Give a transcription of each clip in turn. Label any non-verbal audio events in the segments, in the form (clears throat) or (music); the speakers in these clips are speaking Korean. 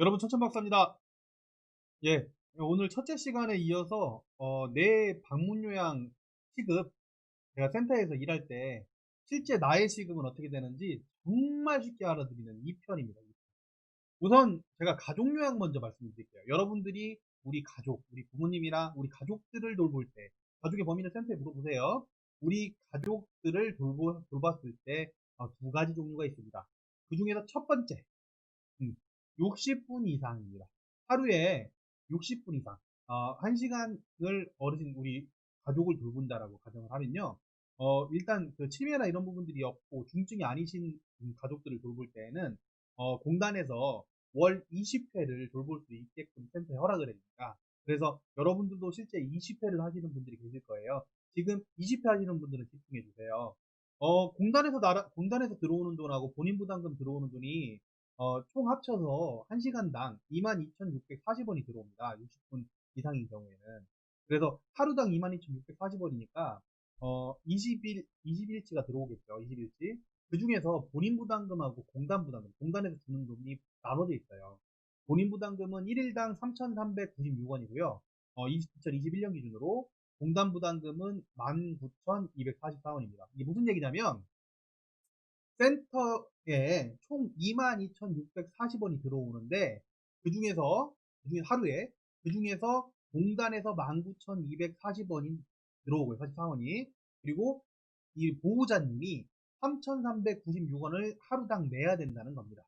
여러분 천천박사입니다. 예, 오늘 첫째 시간에 이어서 어, 내 방문 요양 시급 제가 센터에서 일할 때 실제 나의 시급은 어떻게 되는지 정말 쉽게 알아드리는 이 편입니다. 우선 제가 가족 요양 먼저 말씀드릴게요. 여러분들이 우리 가족, 우리 부모님이나 우리 가족들을 돌볼 때 가족의 범위는 센터에 물어보세요. 우리 가족들을 돌보, 돌봤을 때 두 가지 종류가 있습니다. 그 중에서 첫 번째, 음, 60분 이상입니다. 하루에 60분 이상, 어, 1시간을 어르신, 우리 가족을 돌본다라고 가정을 하면요. 어, 일단 그 치매나 이런 부분들이 없고 중증이 아니신 가족들을 돌볼 때에는 어, 공단에서 월 20회를 돌볼 수 있게끔 센터에 허락을 해줍니다. 그래서 여러분들도 실제 20회를 하시는 분들이 계실 거예요. 지금 20회 하시는 분들은 집중해 주세요. 어, 공단에서 나라, 공단에서 들어오는 돈하고 본인 부담금 들어오는 돈이 어, 총 합쳐서 1시간당 22,640원이 들어옵니다. 60분 이상인 경우에는. 그래서 하루당 22,640원이니까, 어, 20일, 20일치가 들어오겠죠. 20일치. 그 중에서 본인 부담금하고 공단 부담금, 공단에서 주는 돈이 나눠져 있어요. 본인 부담금은 1일당 3,396원이고요. 어, 2021년 기준으로 공단 부담금은 19,244원입니다. 이게 무슨 얘기냐면, 센터에 총 22,640원이 들어오는데 그 중에서 그 중에 하루에 그 중에서 공단에서 19,240원이 들어오고요. 44원이 그리고 이 보호자님이 3,396원을 하루당 내야 된다는 겁니다.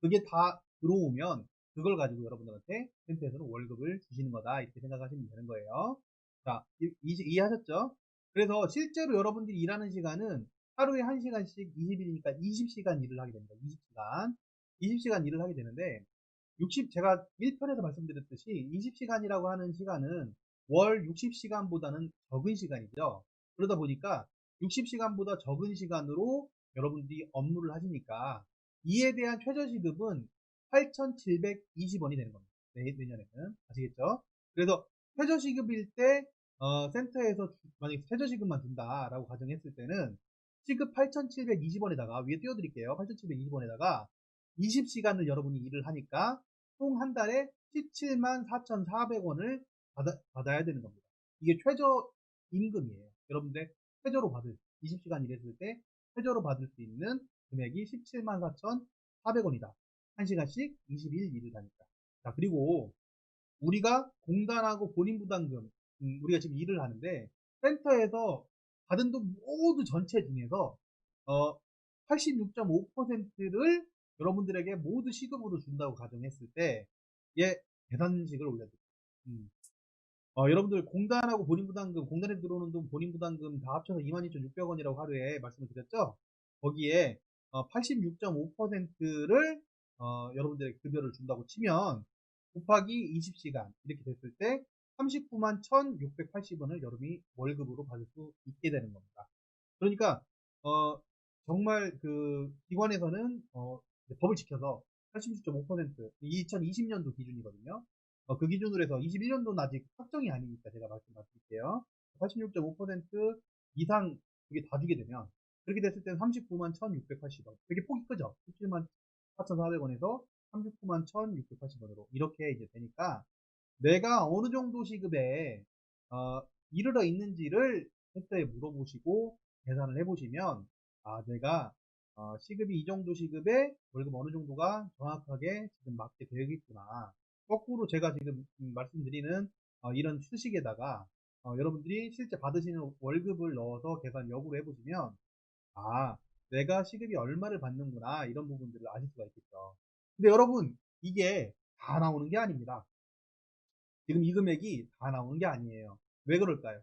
그게 다 들어오면 그걸 가지고 여러분들한테 센터에서는 월급을 주시는 거다 이렇게 생각하시면 되는 거예요. 자, 이해하셨죠? 그래서 실제로 여러분들이 일하는 시간은 하루에 1시간씩 20일이니까 20시간 일을 하게 됩니다. 20시간. 20시간 일을 하게 되는데 60 제가 1편에서 말씀드렸듯이 20시간이라고 하는 시간은 월 60시간보다는 적은 시간이죠. 그러다 보니까 60시간보다 적은 시간으로 여러분들이 업무를 하시니까 이에 대한 최저시급은 8,720원이 되는 겁니다. 내, 내년에는. 아시겠죠? 그래서 최저시급일 때 어, 센터에서 만약에 최저시급만 준다라고 가정했을 때는 시급 8,720원에다가 위에 띄워드릴게요. 8,720원에다가 20시간을 여러분이 일을 하니까 총 한 달에 17만 4,400원을 받아, 받아 야 되는 겁니다. 이게 최저 임금이에요. 여러분들 최저로 받을 20시간 일했을 때 최저로 받을 수 있는 금액이 17만 4,400원이다. 1시간씩 20일 일을 하니까. 자, 그리고 우리가 공단하고 본인 부담금, 음, 우리가 지금 일을 하는데 센터에서 받은 돈 모두 전체 중에서 어, 86.5%를 여러분들에게 모두 시급으로 준다고 가정했을 때, 예, 계산식을 올려드릴게요. 음. 어, 여러분들 공단하고 본인부담금, 공단에 들어오는 돈 본인부담금 다 합쳐서 22,600원이라고 하루에 말씀을 드렸죠? 거기에 어, 86.5%를 어, 여러분들에게 급여를 준다고 치면 곱하기 20시간 이렇게 됐을 때 39만 1,680원을 여러분이 월급으로 받을 수 있게 되는 겁니다. 그러니까 어, 정말 그 기관에서는 어, 법을 지켜서 86.5% 2020년도 기준이거든요. 어, 그 기준으로 해서 21년도는 아직 확정이 아니니까 제가 말씀드릴게요. 86.5% 이상 그게 다 주게 되면 그렇게 됐을 때는 39만 1,680원. 되게 폭이 크죠? 17만 4,400원에서 39만 1,680원으로 이렇게 이제 되니까 내가 어느 정도 시급에 어, 이르러 있는지를 센터에 물어보시고 계산을 해보시면 아 내가 어, 시급이 이 정도 시급에 월급 어느 정도가 정확하게 지금 맞게 되겠구나. 거꾸로 제가 지금 말씀드리는 어, 이런 수식에다가 어, 여러분들이 실제 받으시는 월급을 넣어서 계산 역으로 해보시면 아 내가 시급이 얼마를 받는구나 이런 부분들을 아실 수가 있겠죠. 근데 여러분 이게 다 나오는 게 아닙니다 지금 이 금액이 다 나오는 게 아니에요. 왜 그럴까요?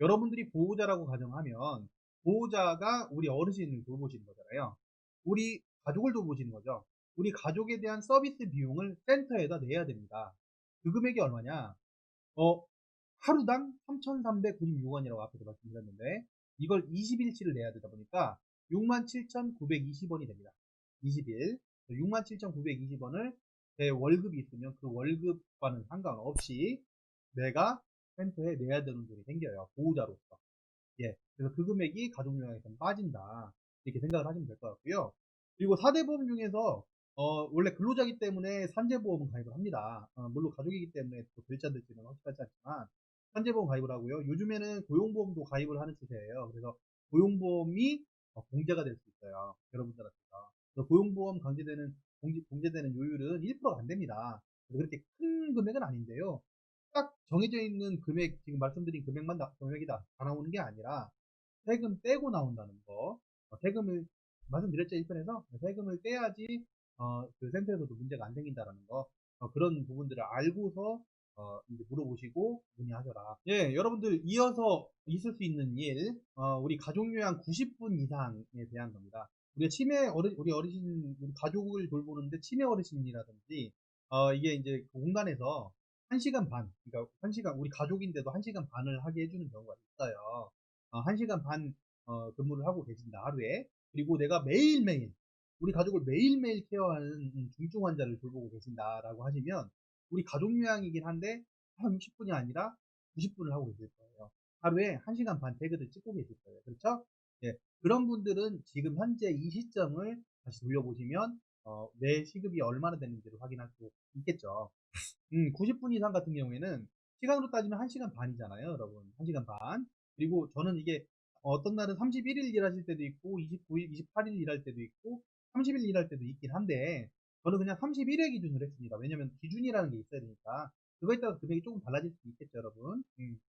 여러분들이 보호자라고 가정하면 보호자가 우리 어르신을 돌보시는 거잖아요. 우리 가족을 돌보시는 거죠. 우리 가족에 대한 서비스 비용을 센터에다 내야 됩니다. 그 금액이 얼마냐? 어, 하루당 3,396원이라고 앞에서 말씀드렸는데 이걸 20일치를 내야 되다 보니까 67,920원이 됩니다. 20일. 67,920원을 내 월급이 있으면 그 월급과는 상관없이 내가 센터에 내야 되는 돈이 생겨요. 보호자로서. 예. 그래서 그 금액이 가족요양에서 빠진다. 이렇게 생각을 하시면 될 것 같고요. 그리고 4대 보험 중에서 어, 원래 근로자기 때문에 산재보험은 가입을 합니다. 어, 물론 가족이기 때문에 또 될지는 확실하지 않지만 산재보험 가입을 하고요. 요즘에는 고용보험도 가입을 하는 추세예요. 그래서 고용보험이 어, 공제가 될 수 있어요. 여러분들한테서. 고용보험 강제되는 공제, 공제 되는 요율은 1%가 안 됩니다. 그렇게 큰 금액은 아닌데요. 딱 정해져 있는 금액, 지금 말씀드린 금액만 나, 금액이 다. 다 나오는 게 아니라 세금 떼고 나온다는 거. 어, 세금을 말씀드렸죠 1편에서 세금을 떼야지 어, 그 센터에서도 문제가 안 생긴다라는 거 어, 그런 부분들을 알고서 어, 이제 물어보시고 문의하셔라. 예, 여러분들 이어서 있을 수 있는 일, 어, 우리 가족요양 90분 이상에 대한 겁니다. 우리가 치매 어르, 우리 어르신, 우리 가족을 돌보는데 치매 어르신이라든지, 어, 이게 이제 그 공간에서 1시간 반, 그러니까 1시간, 우리 가족인데도 1시간 반을 하게 해주는 경우가 있어요. 어, 1시간 반, 어, 근무를 하고 계신다, 하루에. 그리고 내가 매일매일, 우리 가족을 매일매일 케어하는 중증 환자를 돌보고 계신다라고 하시면, 우리 가족 요양이긴 한데 한 60분이 아니라 90분을 하고 계실 거예요. 하루에 1시간 반 태그를 찍고 계실 거예요. 그렇죠? 예, 그런 분들은 지금 현재 이 시점을 다시 돌려보시면 어, 내 시급이 얼마나 되는지를 확인할 수 있겠죠. 음, 90분 이상 같은 경우에는 시간으로 따지면 1시간 반이잖아요, 여러분. 1시간 반. 그리고 저는 이게 어떤 날은 31일 일하실 때도 있고 29일, 28일 일할 때도 있고 30일 일할 때도 있긴 한데 저는 그냥 31회 기준으로 했습니다. 왜냐면 기준이라는 게 있어야 되니까. 그거에 따라서 금액이 조금 달라질 수 있겠죠, 여러분. 음.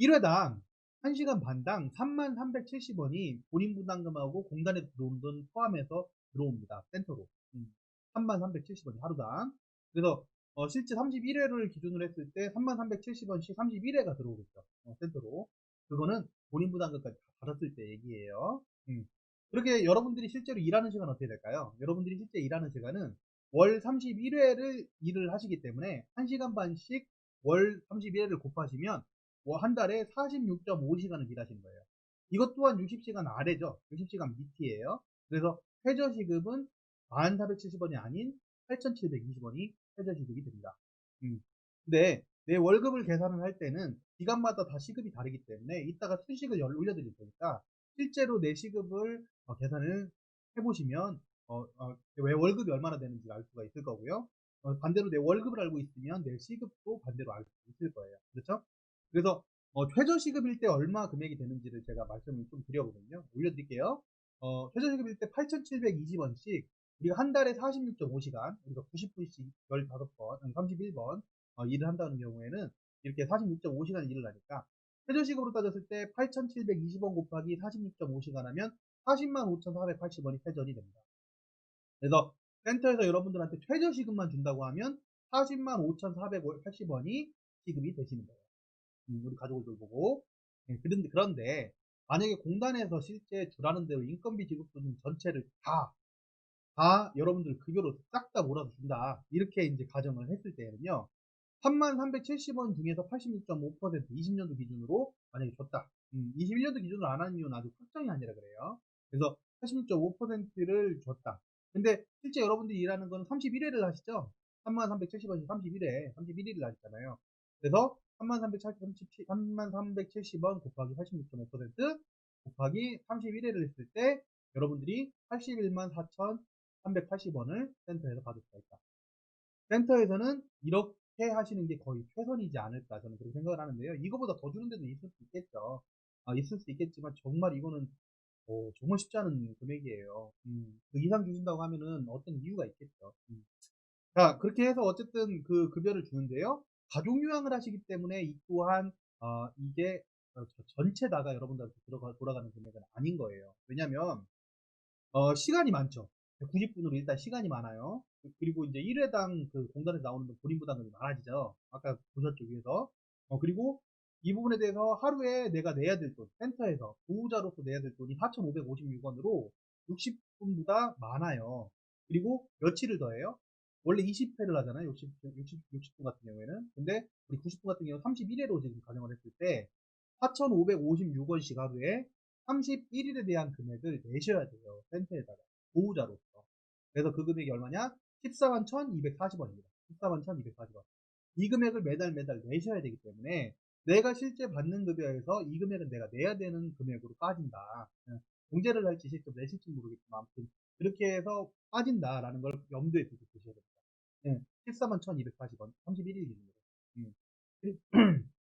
1회당 1시간 반당 3370원이 본인 부담금하고 공단에 들어온 돈 포함해서 들어옵니다. 센터로. 음. 3370원이 하루당. 그래서 어, 실제 31회를 기준으로 했을 때 3370원씩 31회가 들어오겠죠. 어, 센터로. 그거는 본인 부담금까지 다 받았을 때 얘기예요. 음. 그렇게 여러분들이 실제로 일하는 시간 은 어떻게 될까요? 여러분들이 실제 일하는 시간은 월 31회를 일을 하시기 때문에 1시간 반씩 월 31회를 곱하시면 한 달에 46.5시간을 일하시는 거예요. 이것 또한 60시간 아래죠. 60시간 밑이에요. 그래서 최저시급은 1470원이 아닌 8720원이 최저시급이 됩니다. 음. 근데 내 월급을 계산을 할 때는 기간마다 다 시급이 다르기 때문에 이따가 수식을 올려드릴 테니까 실제로 내 시급을 어, 계산을 해보시면 어, 어, 왜 월급이 얼마나 되는지 알 수가 있을 거고요. 어, 반대로 내 월급을 알고 있으면 내 시급도 반대로 알 수 있을 거예요. 그렇죠? 그래서 어, 최저시급일 때 얼마 금액이 되는지를 제가 말씀을 좀 드려보면요. 올려드릴게요. 어, 최저시급일 때 8,720원씩 우리가 한 달에 46.5시간, 우리가 90분씩 15번, 31번 어, 일을 한다는 경우에는 이렇게 46.5시간 일을 하니까 최저시급으로 따졌을 때 8,720원 곱하기 46.5시간 하면 40만 5,480원이 회전이 됩니다. 그래서 센터에서 여러분들한테 최저시급만 준다고 하면 40만 5,480원이 시급이 되시는 거예요. 음, 우리 가족을 돌보고. 네, 그런데, 그런데, 만약에 공단에서 실제 주라는 대로 인건비 지급분 전체를 다, 다 여러분들 급여로 싹 다 몰아서 준다. 이렇게 이제 가정을 했을 때는요. 3370원 중에서 86.5% 20년도 기준으로 만약에 줬다. 음, 21년도 기준으로 안 하는 이유는 아직 확정이 아니라 그래요. 그래서 86.5%를 줬다. 근데 실제 여러분들이 일하는 거는 31회를 하시죠? 3370원이 31회, 31일을 하시잖아요. 그래서 3370, 3370원 곱하기 86.5% 곱하기 31회를 했을 때 여러분들이 81만 4,380원을 센터에서 받을 수가 있다. 센터에서는 이렇게 하시는 게 거의 최선이지 않을까 저는 그렇게 생각을 하는데요. 이거보다 더 주는 데도 있을 수 있겠죠. 아, 있을 수 있겠지만 정말 이거는 어, 정말 쉽지 않은 금액이에요. 음, 그 이상 주신다고 하면은 어떤 이유가 있겠죠. 음. 자, 그렇게 해서 어쨌든 그 급여를 주는데요. 가족 요양을 하시기 때문에 이 또한 어, 이게 어, 전체다가 여러분들한테 들어가 돌아가는 금액은 아닌 거예요. 왜냐면 어, 시간이 많죠. 90분으로 일단 시간이 많아요. 그리고 이제 1회당 그 공단에서 나오는 본인 부담금이 많아지죠. 아까 보셨죠, 위에서. 어, 그리고 이 부분에 대해서 하루에 내가 내야 될 돈, 센터에서 보호자로서 내야 될 돈이 4,556원으로 60분보다 많아요. 그리고 며칠을 더해요? 원래 20회를 하잖아요. 60, 60, 60분 같은 경우에는. 근데 우리 90분 같은 경우는 31회로 지금 가정을 했을 때 4,556원씩 하루에 31일에 대한 금액을 내셔야 돼요. 센터에다가. 보호자로서. 그래서 그 금액이 얼마냐? 14만 1,240원입니다. 14만 1,240원. 이 금액을 매달 매달 내셔야 되기 때문에 내가 실제 받는 급여에서 이 금액은 내가 내야 되는 금액으로 빠진다. 예, 공제를 할지 실제 내실지 모르겠지만 아무튼 그렇게 해서 빠진다라는 걸 염두에 두고 보셔야 됩니다. 예, 14만 1240원, 31일 기준으로. 음. (clears throat)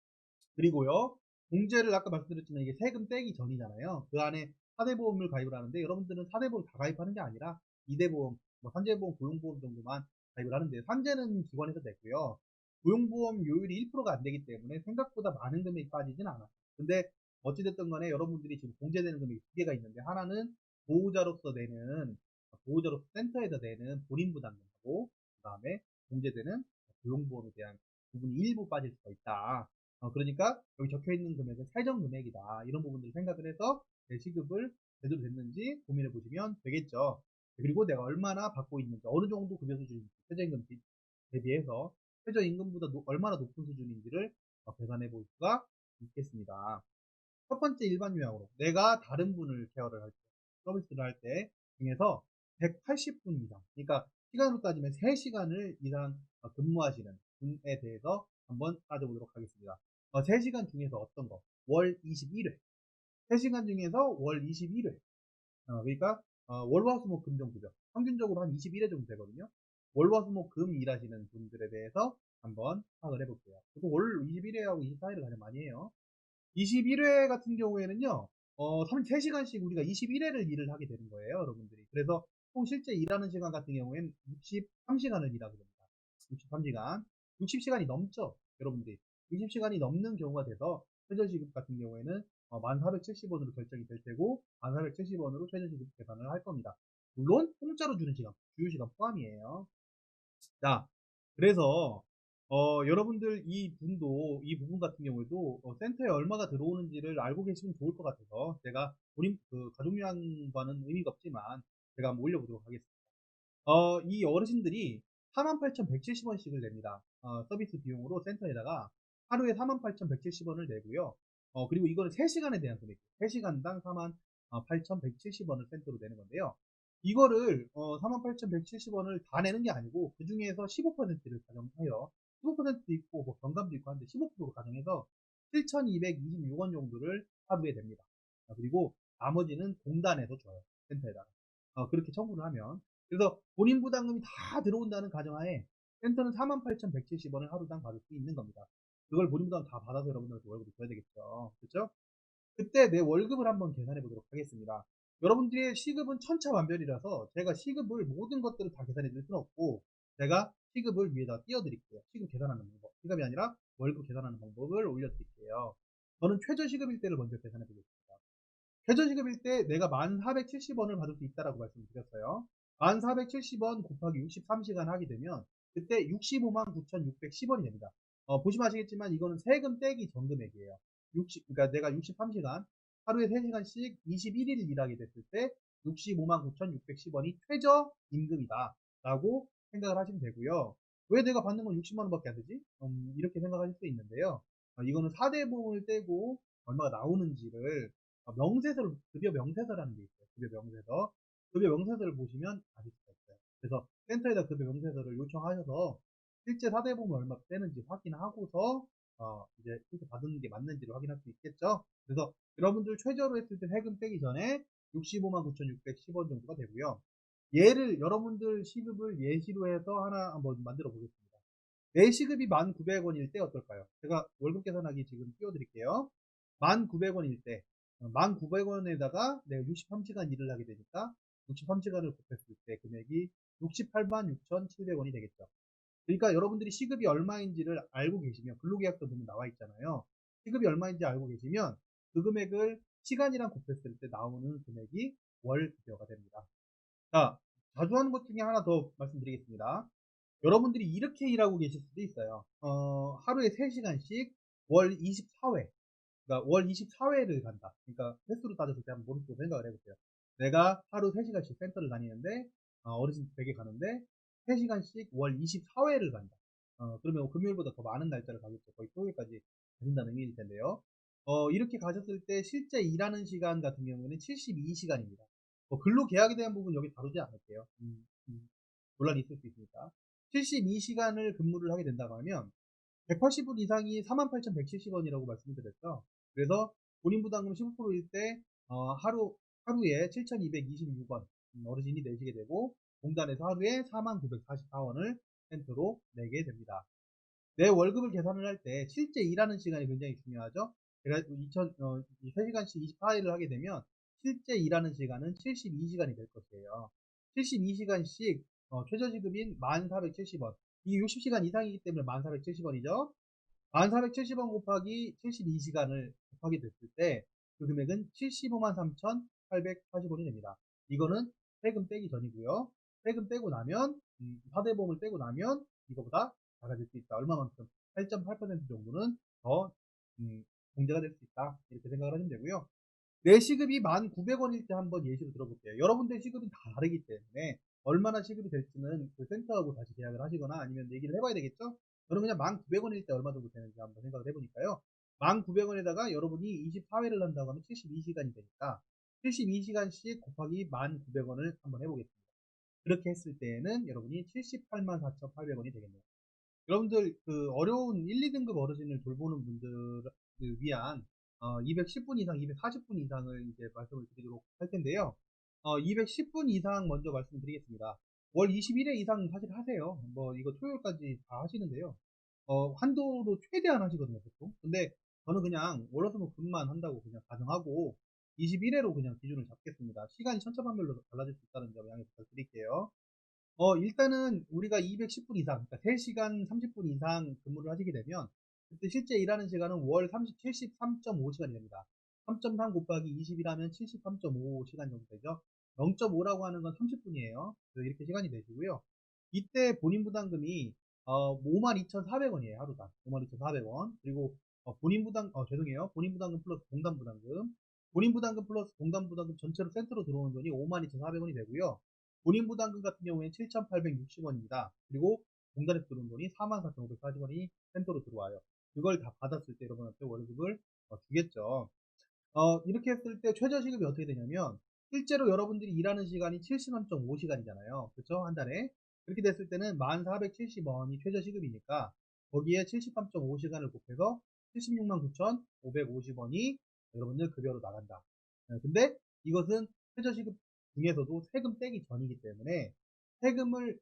그리고요, 공제를 아까 말씀드렸지만 이게 세금 떼기 전이잖아요. 그 안에 4대 보험을 가입을 하는데 여러분들은 4대 보험 다 가입하는 게 아니라 2대 보험, 뭐 산재보험, 고용보험 정도만 가입을 하는데 산재는 기관에서 냈고요. 고용보험 요율이 1%가 안 되기 때문에 생각보다 많은 금액이 빠지진 않아요. 근데 어찌됐든 간에 여러분들이 지금 공제되는 금액이 두 개가 있는데 하나는 보호자로서 내는 보호자로서 센터에다 내는 본인 부담금하고 그 다음에 공제되는 고용보험에 대한 부분이 일부 빠질 수가 있다. 어, 그러니까 여기 적혀 있는 금액은 사정 금액이다. 이런 부분들을 생각을 해서 내 시급을 제대로 됐는지 고민해 보시면 되겠죠. 그리고 내가 얼마나 받고 있는지, 어느 정도 급여 수준인지, 최저임금 대비해서 최저임금보다 노, 얼마나 높은 수준인지를 어, 계산해 볼 수가 있겠습니다. 첫 번째 일반 요약으로 내가 다른 분을 케어를 할 때, 서비스를 할 때 중에서 180분 이상, 그러니까 시간으로 따지면 3시간을 이상 어, 근무하시는 분에 대해서 한번 따져보도록 하겠습니다. 어, 3시간 중에서 어떤 거? 월 21회. 3시간 중에서 월 21회. 어, 그러니까 어, 월화수목 금 정도죠. 평균적으로 한 21회 정도 되거든요. 월화수목 금 일하시는 분들에 대해서 한번 파악을 해볼게요. 보통 월 21회하고 24회를 가장 많이 해요. 21회 같은 경우에는요, 어, 3시간씩 우리가 21회를 일을 하게 되는 거예요, 여러분들이. 그래서 총 실제 일하는 시간 같은 경우에는 63시간을 일하게 됩니다. 63시간. 60시간이 넘죠, 여러분들이. 60시간이 넘는 경우가 돼서 최저시급 같은 경우에는 1470원으로 결정이 될 테고 1470원으로 최저시급 계산을 할 겁니다. 물론 공짜로 주는 시간, 주유시간 포함이에요. 자, 그래서 어, 여러분들 이 분도 이 부분 같은 경우에도 어, 센터에 얼마가 들어오는지를 알고 계시면 좋을 것 같아서 제가 본인 그 가족요양과는 의미가 없지만 제가 한번 올려보도록 하겠습니다. 어, 이 어르신들이 48,170원씩을 냅니다. 어, 서비스 비용으로 센터에다가 하루에 48,170원을 내고요. 어, 그리고 이거는 3시간에 대한 금액. 3시간당 48,170원을 센터로 내는 건데요. 이거를 어, 48,170원을 다 내는 게 아니고 그 중에서 15%를 가정하여 15%도 있고 뭐 경감도 있고 한데 15%로 가정해서 7,226원 정도를 하루에 냅니다. 아, 그리고 나머지는 공단에서 줘요. 센터에다가. 어, 그렇게 청구를 하면 그래서 본인 부담금이 다 들어온다는 가정하에 센터는 48,170원을 하루당 받을 수 있는 겁니다. 그걸 본인 부담 다 받아서 여러분들한테 월급을 줘야 되겠죠. 그렇죠? 그때 내 월급을 한번 계산해 보도록 하겠습니다. 여러분들의 시급은 천차만별이라서 제가 시급을 모든 것들을 다 계산해 드릴 수는 없고 제가 시급을 위에다 띄워드릴게요. 시급 계산하는 방법. 시급이 아니라 월급 계산하는 방법을 올려드릴게요. 저는 최저 시급일 때를 먼저 계산해 보겠습니다. 최저시급일 때 내가 1470원을 받을 수 있다라고 말씀드렸어요. 1470원 곱하기 63시간 하게 되면 그때 65만 9,610원이 됩니다. 어, 보시면 아시겠지만 이거는 세금 떼기 전 금액이에요. 60, 그러니까 내가 63시간, 하루에 3시간씩 21일 일하게 됐을 때 65만 9,610원이 최저 임금이다. 라고 생각을 하시면 되고요. 왜 내가 받는 건 60만 원 밖에 안 되지? 음, 이렇게 생각하실 수 있는데요. 어, 이거는 4대 보험을 떼고 얼마가 나오는지를 어, 명세서를 급여 명세서라는 게 있어요. 급여 명세서. 급여 명세서를 보시면 아실 수가 있어요. 그래서 센터에다 급여 명세서를 요청하셔서 실제 4대 보험이 얼마 떼는지 확인하고서 어, 이제 실제 받은 게 맞는지를 확인할 수 있겠죠. 그래서 여러분들 최저로 했을 때 세금 떼기 전에 65만 9,610원 정도가 되고요. 얘를 여러분들 시급을 예시로 해서 하나 한번 만들어 보겠습니다. 내 시급이 1,900원일 때 어떨까요? 제가 월급 계산하기 지금 띄워드릴게요. 1,900원일 때 1,900원에다가 내가 63시간 일을 하게 되니까 63시간을 곱했을 때 금액이 68만 6,700원이 되겠죠. 그러니까 여러분들이 시급이 얼마인지를 알고 계시면 근로계약서 보면 나와 있잖아요. 시급이 얼마인지 알고 계시면 그 금액을 시간이랑 곱했을 때 나오는 금액이 월급여가 됩니다. 자, 자주 하는 것 중에 하나 더 말씀드리겠습니다. 여러분들이 이렇게 일하고 계실 수도 있어요. 어, 하루에 3시간씩 월 24회. 그러니까 월 24회를 간다. 그러니까 횟수로 따졌을 때 한번 머릿속으로 생각을 해보세요. 내가 하루 3시간씩 센터를 다니는데, 어, 르신 댁에 가는데, 3시간씩 월 24회를 간다. 어, 그러면 금요일보다 더 많은 날짜를 가겠죠. 거의 토요일까지 가신다는 의미일 텐데요. 어, 이렇게 가셨을 때 실제 일하는 시간 같은 경우에는 72시간입니다. 뭐 근로 계약에 대한 부분 여기 다루지 않을게요. 음, 음, 논란이 있을 수 있으니까. 72시간을 근무를 하게 된다고 하면 180분 이상이 48,170원이라고 말씀드렸죠. 그래서 본인 부담금 15%일 때 어, 하루 하루에 7,226원 음, 어르신이 내시게 되고 공단에서 하루에 4944원을 센터로 내게 됩니다. 내 월급을 계산을 할 때 실제 일하는 시간이 굉장히 중요하죠. 제가 2000, 어, 3시간씩 24일을 하게 되면 실제 일하는 시간은 72시간이 될 것이에요. 72시간씩 어, 최저시급인 1470원. 이게 60시간 이상이기 때문에 1470원이죠. 1470원 곱하기 72시간을 곱하게 됐을 때 그 금액은 75만 3,840원이 됩니다. 이거는 세금 빼기 전이고요. 세금 빼고 나면 음, 사대보험을 빼고 나면 이거보다 작아질 수 있다. 얼마만큼? 8.8% 정도는 더 음, 공제가 될 수 있다. 이렇게 생각을 하시면 되고요. 내 시급이 1,900원일 때 한번 예시로 들어볼게요. 여러분들 시급이 다 다르기 때문에 얼마나 시급이 될지는 그 센터하고 다시 계약을 하시거나 아니면 얘기를 해봐야 되겠죠? 저는 그냥 1,900원일 때 얼마 정도 되는지 한번 생각을 해보니까요. 1,900원에다가 여러분이 24회를 한다고 하면 72시간이 되니까 72시간씩 곱하기 1,900원을 한번 해보겠습니다. 그렇게 했을 때에는 여러분이 78만 4,800원이 되겠네요. 여러분들 그 어려운 1, 2등급 어르신을 돌보는 분들을 위한 어, 210분 이상, 240분 이상을 이제 말씀을 드리도록 할 텐데요. 어, 210분 이상 먼저 말씀드리겠습니다. 월 21회 이상 사실 하세요. 뭐 이거 토요일까지 다 하시는데요. 어, 한도로 최대한 하시거든요, 보통. 근데 저는 그냥 월화수목 금만 한다고 그냥 가정하고 21회로 그냥 기준을 잡겠습니다. 시간이 천차만별로 달라질 수 있다는 점 양해 부탁드릴게요. 어, 일단은 우리가 210분 이상, 그러니까 3시간 30분 이상 근무를 하시게 되면 그때 실제 일하는 시간은 월 30, 73.5시간이 됩니다. 3.3 곱하기 20이라면 73.5시간 정도 되죠. 0.5라고 하는 건 30분이에요. 그래서 이렇게 시간이 되시고요. 이때 본인 부담금이 어, 52,400원이에요. 하루당. 52,400원. 그리고 어, 본인 부담, 어, 죄송해요. 본인 부담금 플러스 공단 부담금. 본인 부담금 플러스 공단 부담금 전체로 센터로 들어오는 돈이 52,400원이 되고요. 본인 부담금 같은 경우에는 7,860원입니다. 그리고 공단에서 들어온 돈이 44,540원이 센터로 들어와요. 그걸 다 받았을 때 여러분한테 월급을 어, 주겠죠. 어, 이렇게 했을 때 최저시급이 어떻게 되냐면 실제로 여러분들이 일하는 시간이 73.5시간이잖아요. 그렇죠? 한 달에. 그렇게 됐을 때는 1470원이 최저시급이니까 거기에 73.5시간을 곱해서 76만 9,550원이 여러분들 급여로 나간다. 네, 근데 이것은 최저시급 중에서도 세금 떼기 전이기 때문에 세금을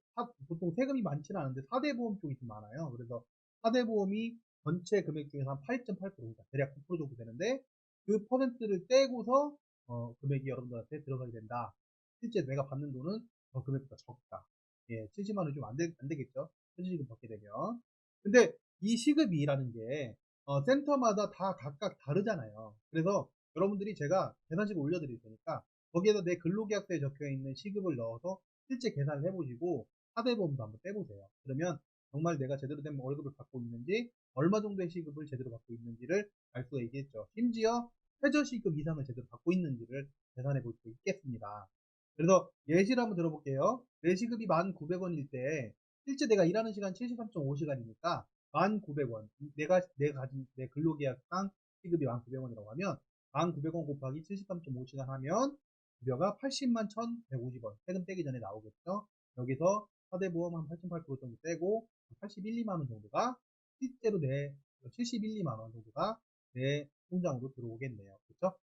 보통 세금이 많지는 않은데 4대 보험 쪽이 좀 많아요. 그래서 4대 보험이 전체 금액 중에서 한 8.8%입니다. 대략 9% 정도 되는데 그 퍼센트를 떼고서 어, 금액이 여러분들한테 들어가게 된다. 실제 내가 받는 돈은 더 금액보다 적다. 예, 70만 원이 좀안안 되겠죠. 현지시급 받게 되면. 근데 이 시급이라는 게 어, 센터마다 다 각각 다르잖아요. 그래서 여러분들이 제가 계산식을 올려드릴 테니까 거기에서 내 근로계약서에 적혀 있는 시급을 넣어서 실제 계산을 해보시고 하대보험도 한번 떼보세요. 그러면 정말 내가 제대로 된 월급을 받고 있는지 얼마 정도의 시급을 제대로 받고 있는지를 알 수가 있겠죠. 심지어 최저시급 이상을 제대로 받고 있는지를 계산해 볼 수 있겠습니다. 그래서 예시를 한번 들어볼게요. 내 시급이 1,900원일 때 실제 내가 일하는 시간 73.5시간이니까 1,900원. 내가 내 가진 내 근로계약상 시급이 1,900원이라고 하면 1,900원 곱하기 73.5시간 하면 급여가 80만 1,150원. 세금 떼기 전에 나오겠죠. 여기서 사대보험 한 8.8% 정도 떼고 81, 2만원 정도가 실제로 내 71, 2만원 정도가 내 통장으로 들어오겠네요. 그렇죠?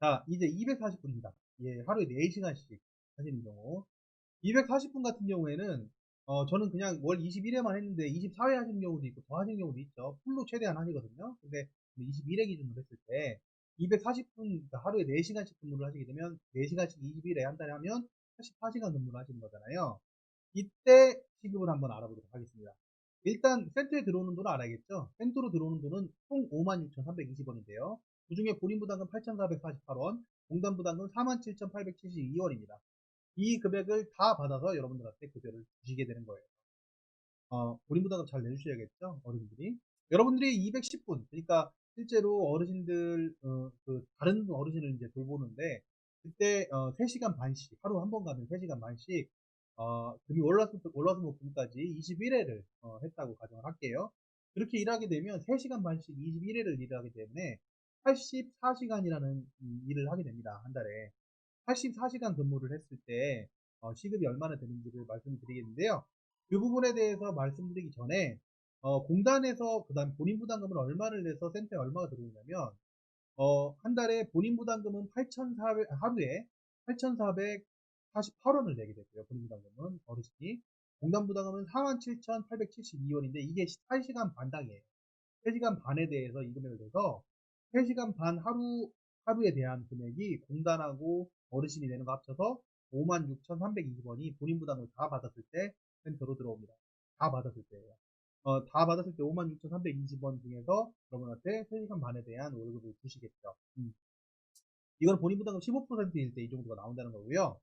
자, 이제 240분입니다. 예, 하루에 4시간씩 하시는 경우. 240분 같은 경우에는 어, 저는 그냥 월 21회만 했는데 24회 하시는 경우도 있고 더 하시는 경우도 있죠. 풀로 최대한 하시거든요. 근데 21회 기준으로 했을 때 240분, 그러니까 하루에 4시간씩 근무를 하시게 되면 4시간씩 21회 한 달에 하면 84시간 근무를 하시는 거잖아요. 이때 시급을 한번 알아보도록 하겠습니다. 일단 센터에 들어오는 돈은 알아야겠죠. 센터로 들어오는 돈은 총 56,320원인데요. 그 중에 본인 부담금 8,448원, 공단 부담금 47,872원입니다. 이 금액을 다 받아서 여러분들한테 급여를 주시게 되는 거예요. 어, 본인 부담금 잘 내주셔야겠죠, 어른들이. 여러분들이 210분, 그러니까 실제로 어르신들, 어, 그 다른 어르신을 이제 돌보는데, 그때 어, 3시간 반씩, 하루 한 번 가면 3시간 반씩 어, 금이 월화수목, 월화수목금까지 21회를 어, 했다고 가정을 할게요. 그렇게 일하게 되면 3시간 반씩 21회를 일하기 때문에 84시간이라는 일을 하게 됩니다. 한 달에. 84시간 근무를 했을 때 어, 시급이 얼마나 되는지를 말씀드리겠는데요. 그 부분에 대해서 말씀드리기 전에 어, 공단에서 그 다음 본인 부담금을 얼마를 내서 센터에 얼마가 들어오냐면 어, 한 달에 본인 부담금은 8,400 하루에 8,448원을 내게 되고요. 본인부담금은 어르신이. 공단부담금은 47,872원인데 이게 8시간 반당이에요. 3시간 반에 대해서 이 금액을 내서 3시간 반 하루, 하루에 대한 금액이 공단하고 어르신이 내는 거 합쳐서 56,320원이 본인 부담을 다 받았을 때 센터로 들어옵니다. 다 받았을 때예요. 어, 다 받았을 때 56,320원 중에서 여러분한테 3시간 반에 대한 월급을 주시겠죠. 음. 이건 본인 부담금 15%일 때 이 정도가 나온다는 거고요.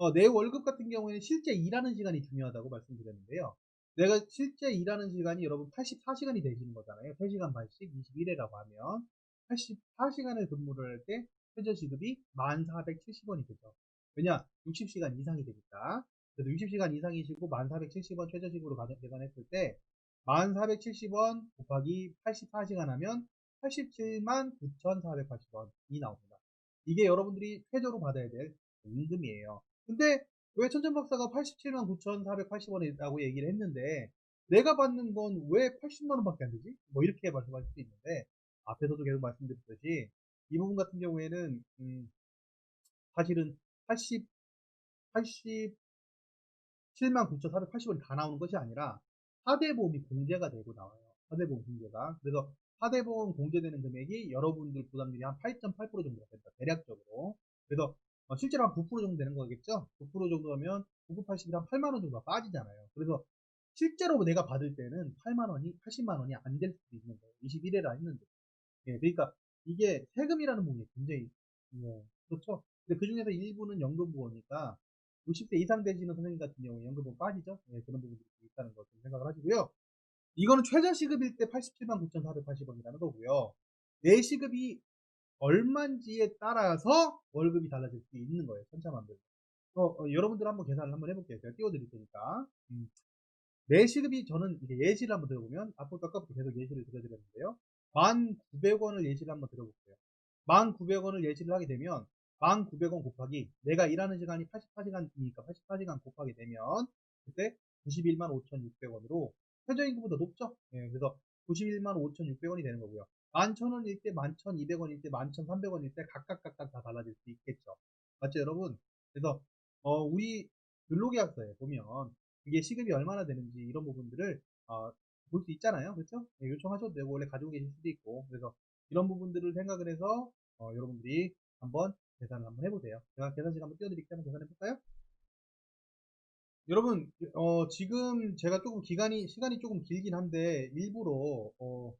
어, 내 월급 같은 경우에는 실제 일하는 시간이 중요하다고 말씀드렸는데요. 내가 실제 일하는 시간이 여러분 84시간이 되시는 거잖아요. 3시간 반씩 21회라고 하면 84시간을 근무를 할 때 최저 시급이 1470원이 되죠. 왜냐? 60시간 이상이 되니까. 그래서 60시간 이상이시고 1470원 최저시급으로 계산했을 때 1470원 곱하기 84시간 하면 87만 9,480원이 나옵니다. 이게 여러분들이 최저로 받아야 될 임금이에요. 근데 왜 천천박사가 87만 9,480원이라고 얘기를 했는데 내가 받는 건 왜 80만 원밖에 안 되지? 뭐 이렇게 말씀하실 수 있는데 앞에서도 계속 말씀드렸듯이 이 부분 같은 경우에는 음, 사실은 80 87만 9,480원이 다 나오는 것이 아니라 하대보험이 공제가 되고 나와요. 하대보험 공제가. 그래서 하대보험 공제되는 금액이 여러분들 부담률이 한 8.8% 정도가 됩니다. 대략적으로. 그래서 어, 실제로 한 9% 정도 되는 거겠죠? 9% 정도면 9, 80이 한 8만원 정도가 빠지잖아요. 그래서 실제로 내가 받을 때는 8만원이, 80만원이 안 될 수도 있는 거예요. 21회라 했는데. 예, 그러니까 이게 세금이라는 부분이 굉장히, 예, 그렇죠? 근데 그 중에서 일부는 연금보험이니까 60세 이상 되시는 선생님 같은 경우에 연금보험 빠지죠? 예, 그런 부분들이 있다는 거좀 생각을 하시고요. 이거는 최저 시급일 때 87만 9,480원이라는 거고요. 내 시급이 얼마인지에 따라서 월급이 달라질 수 있는 거예요. 천차만별. 어, 어, 여러분들 한번 계산을 한번 해볼게요. 제가 띄워드릴 테니까. 음. 내 시급이 저는 이게 예시를 한번 들어보면 앞부터 아까부터 계속 예시를 들어드렸는데요. 1,900원을 예시를 한번 들어볼게요. 1,900원을 예시를 하게 되면 1,900원 곱하기 내가 일하는 시간이 84시간이니까 84시간 곱하게 되면 그때 91만 5,600원으로 최저임금보다 높죠? 예, 그래서 91만 5,600원이 되는 거고요. 11,000원일 때, 11,200원일 때, 11,300원일 때 각각 각각 다 달라질 수 있겠죠. 맞죠, 여러분? 그래서 어, 우리 근로계약서에 보면 이게 시급이 얼마나 되는지 이런 부분들을 어, 볼 수 있잖아요. 그렇죠? 네, 요청하셔도 되고 원래 가지고 계실 수도 있고 그래서 이런 부분들을 생각을 해서 어, 여러분들이 한번 계산을 한번 해보세요. 제가 계산식 한번 띄워드릴게요. 한번 계산해 볼까요? 여러분 어, 지금 제가 조금 기간이 시간이 조금 길긴 한데 일부러 어,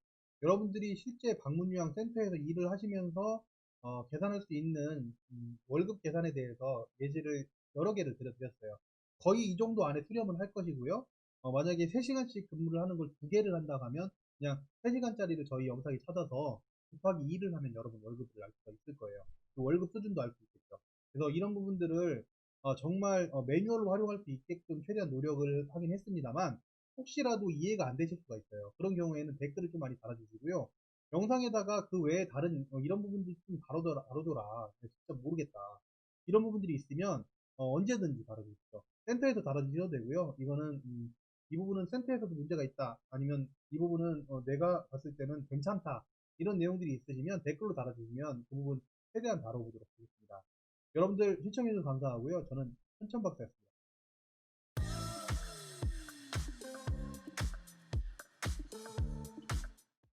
여러분들이 실제 방문 요양 센터에서 일을 하시면서 어, 계산할 수 있는 음, 월급 계산에 대해서 예시를 여러 개를 드려드렸어요. 거의 이 정도 안에 수렴을 할 것이고요. 어, 만약에 3시간씩 근무를 하는 걸 두 개를 한다고 하면 그냥 3시간짜리를 저희 영상에 찾아서 곱하기 2를 하면 여러분 월급을 알 수가 있을 거예요. 그 월급 수준도 알 수 있겠죠. 그래서 이런 부분들을 어, 정말 어, 매뉴얼로 활용할 수 있게끔 최대한 노력을 하긴 했습니다만 혹시라도 이해가 안 되실 수가 있어요. 그런 경우에는 댓글을 좀 많이 달아주시고요. 영상에다가 그 외에 다른 어, 이런 부분들 좀 다뤄줘라, 다뤄줘라. 진짜 모르겠다. 이런 부분들이 있으면 어, 언제든지 다뤄주시죠. 센터에서 다뤄주셔도 되고요. 이거는 음, 이 부분은 센터에서도 문제가 있다. 아니면 이 부분은 어, 내가 봤을 때는 괜찮다. 이런 내용들이 있으시면 댓글로 달아주시면 그 부분 최대한 다뤄보도록 하겠습니다. 여러분들 시청해주셔서 감사하고요. 저는 천천박사였습니다.